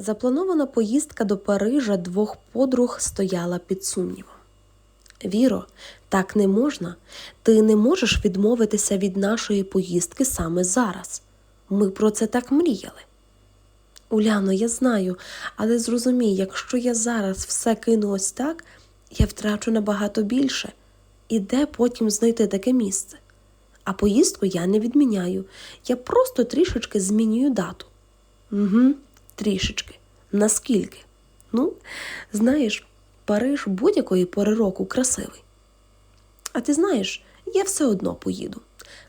Запланована поїздка до Парижа двох подруг стояла під сумнівом. Віро, так не можна. Ти не можеш відмовитися від нашої поїздки саме зараз. Ми про це так мріяли. Уляно, я знаю, але зрозумій, якщо я зараз все кину ось так, я втрачу набагато більше. І де потім знайти таке місце? А поїздку я не відміняю. Я просто трішечки змінюю дату. Угу, трішечки. Наскільки? Ну, знаєш, Париж будь-якої пори року красивий. А ти знаєш, я все одно поїду.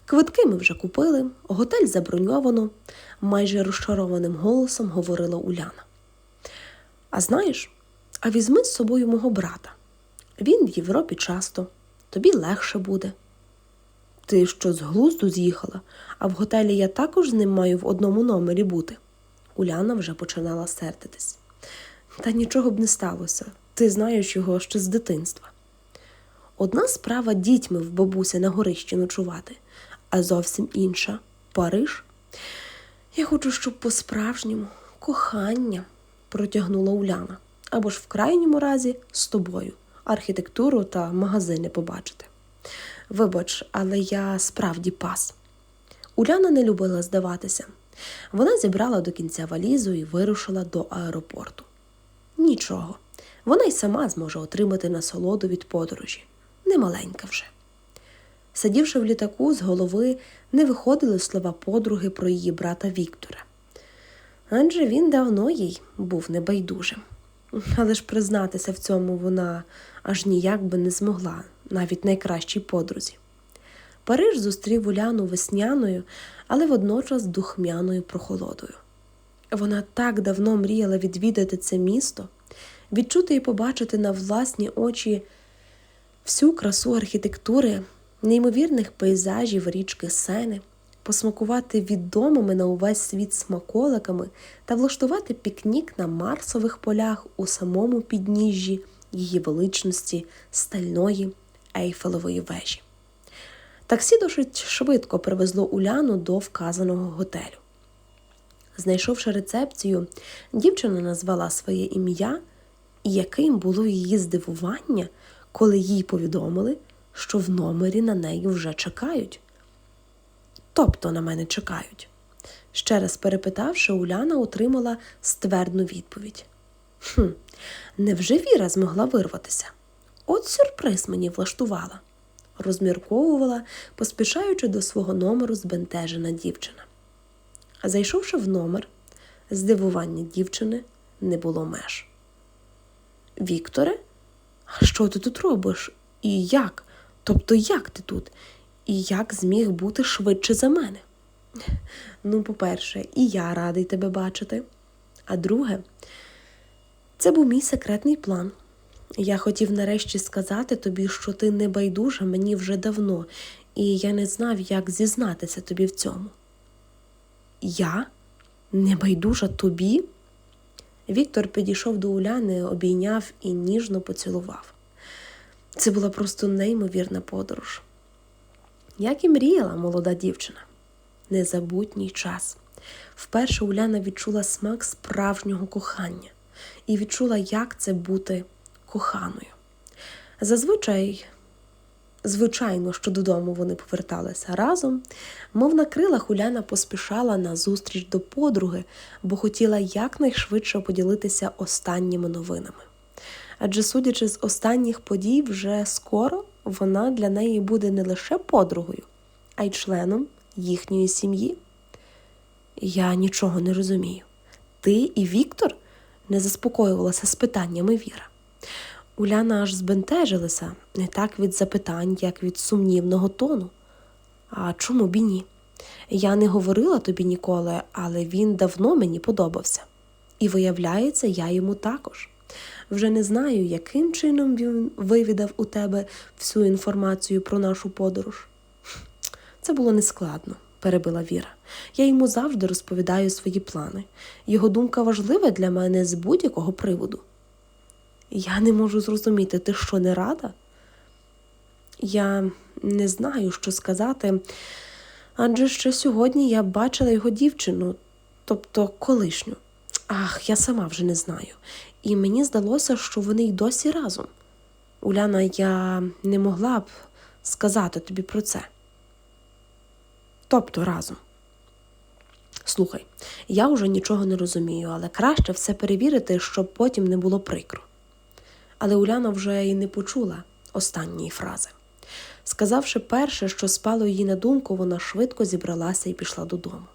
Квитки ми вже купили, готель заброньовано, майже розчарованим голосом говорила Уляна. А знаєш, а візьми з собою мого брата. Він в Європі часто, тобі легше буде. Ти що з глузду з'їхала, а в готелі я також з ним маю в одному номері бути. Уляна вже починала сердитись. Та нічого б не сталося. Ти знаєш його ще з дитинства. Одна справа дітьми в бабусі на горищі ночувати, а зовсім інша Париж. Я хочу, щоб по-справжньому кохання, протягнула Уляна, або ж в крайньому разі з тобою архітектуру та магазини побачити. Вибач, але я справді пас. Уляна не любила здаватися. Вона зібрала до кінця валізу і вирушила до аеропорту. Нічого, вона й сама зможе отримати насолоду від подорожі, немаленька вже. Сидівши в літаку, з голови не виходили слова подруги про її брата Віктора. Адже він давно їй був небайдужим. Але ж признатися в цьому вона аж ніяк би не змогла, навіть найкращій подрузі. Париж зустрів Уляну весняною, але водночас духмяною прохолодою. Вона так давно мріяла відвідати це місто, відчути і побачити на власні очі всю красу архітектури, неймовірних пейзажів річки Сени, посмакувати відомими на увесь світ смаколиками та влаштувати пікнік на Марсових полях у самому підніжжі її величності стальної Ейфелевої вежі. Таксі досить швидко привезло Уляну до вказаного готелю. Знайшовши рецепцію, дівчина назвала своє ім'я, і яким було її здивування, коли їй повідомили, що в номері на неї вже чекають. Тобто на мене чекають. Ще раз перепитавши, Уляна отримала ствердну відповідь. Хм, невже Віра змогла вирватися? От сюрприз мені влаштувала, розмірковувала, поспішаючи до свого номеру збентежена дівчина. А зайшовши в номер, здивування дівчини не було меж. Вікторе, а що ти тут робиш? І як? Тобто як ти тут? І як зміг бути швидше за мене? Ну, по-перше, і я радий тебе бачити. А друге, це був мій секретний план. Я хотів нарешті сказати тобі, що ти не байдужа мені вже давно, і я не знав, як зізнатися тобі в цьому. Я? Не байдужа тобі? Віктор підійшов до Уляни, обійняв і ніжно поцілував. Це була просто неймовірна подорож. Як і мріяла молода дівчина. Незабутній час. Вперше Уляна відчула смак справжнього кохання і відчула, як це бути коханою. Зазвичай, звичайно, що додому вони поверталися разом, мов на крилах Уляна поспішала на зустріч до подруги, бо хотіла якнайшвидше поділитися останніми новинами. Адже, судячи з останніх подій, вже скоро вона для неї буде не лише подругою, а й членом їхньої сім'ї. Я нічого не розумію. Ти і Віктор не заспокоювалася з питаннями Віра. Уляна аж збентежилася не так від запитань, як від сумнівного тону. А чому б і ні? Я не говорила тобі ніколи, але він давно мені подобався. І виявляється, я йому також. Вже не знаю, яким чином він вивідав у тебе всю інформацію про нашу подорож. Це було нескладно, перебила Віра. Я йому завжди розповідаю свої плани. Його думка важлива для мене з будь-якого приводу. Я не можу зрозуміти, ти що не рада? Я не знаю, що сказати, адже ще сьогодні я бачила його дівчину, тобто колишню. Ах, я сама вже не знаю. І мені здалося, що вони й досі разом. Уляна, я не могла б сказати тобі про це. Тобто разом. Слухай, я вже нічого не розумію, але краще все перевірити, щоб потім не було прикро. Але Уляна вже й не почула останньої фрази. Сказавши перше, що спало їй на думку, вона швидко зібралася і пішла додому.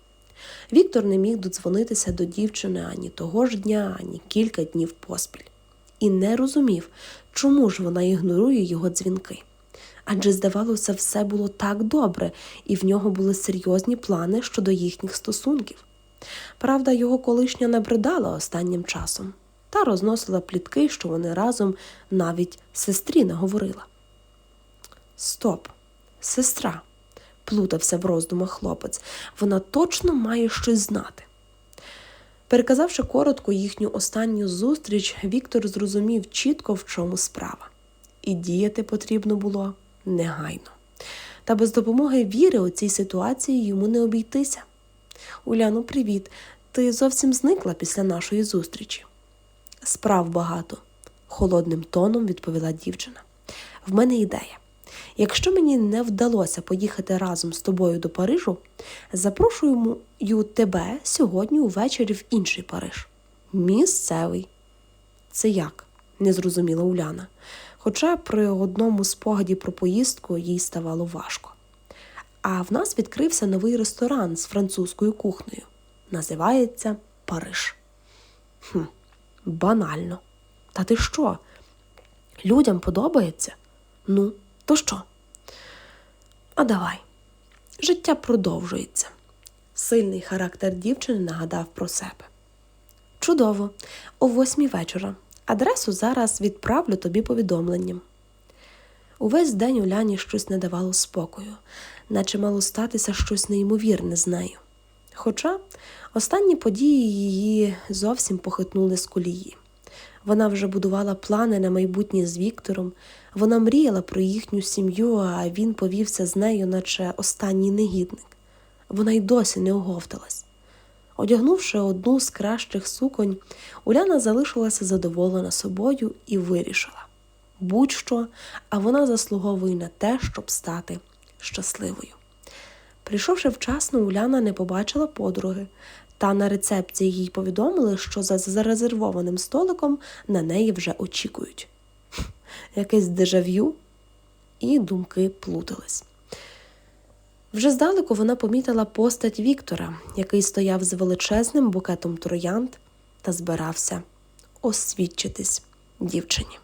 Віктор не міг додзвонитися до дівчини ані того ж дня, ані кілька днів поспіль, і не розумів, чому ж вона ігнорує його дзвінки. Адже, здавалося, все було так добре, і в нього були серйозні плани щодо їхніх стосунків. Правда, його колишня набридала останнім часом та розносила плітки, що вони разом навіть сестрі не говорила. Стоп, сестра, плутався в роздумах хлопець, вона точно має щось знати. Переказавши коротко їхню останню зустріч, Віктор зрозумів чітко, в чому справа, і діяти потрібно було негайно. Та без допомоги віри у цій ситуації йому не обійтися. Уляну, привіт. Ти зовсім зникла після нашої зустрічі. Справ багато, холодним тоном відповіла дівчина. В мене ідея. Якщо мені не вдалося поїхати разом з тобою до Парижу, запрошую тебе сьогодні увечері в інший Париж. Місцевий. Це як? не зрозуміла Уляна. Хоча при одному спогаді про поїздку їй ставало важко. А в нас відкрився новий ресторан з французькою кухнею. Називається Париж. Хм, Банально. Та ти що? Людям подобається? Ну, то що? А давай. Життя продовжується. Сильний характер дівчини нагадав про себе. Чудово, о восьмій вечора. Адресу зараз відправлю тобі повідомленням. Увесь день Уляні щось не давало спокою, наче мало статися щось неймовірне з нею. Хоча останні події її зовсім похитнули з колії. Вона вже будувала плани на майбутнє з Віктором, вона мріяла про їхню сім'ю, а він повівся з нею, наче останній негідник. Вона й досі не оговталась. Одягнувши одну з кращих суконь, Уляна залишилася задоволена собою і вирішила будь-що, а вона заслуговує на те, щоб стати щасливою. Прийшовши вчасно, Уляна не побачила подруги, та на рецепції їй повідомили, що за зарезервованим столиком на неї вже очікують. Якесь дежав'ю, і думки плутались. Вже здалеку вона помітила постать Віктора, який стояв з величезним букетом троянд та збирався освідчитись дівчині.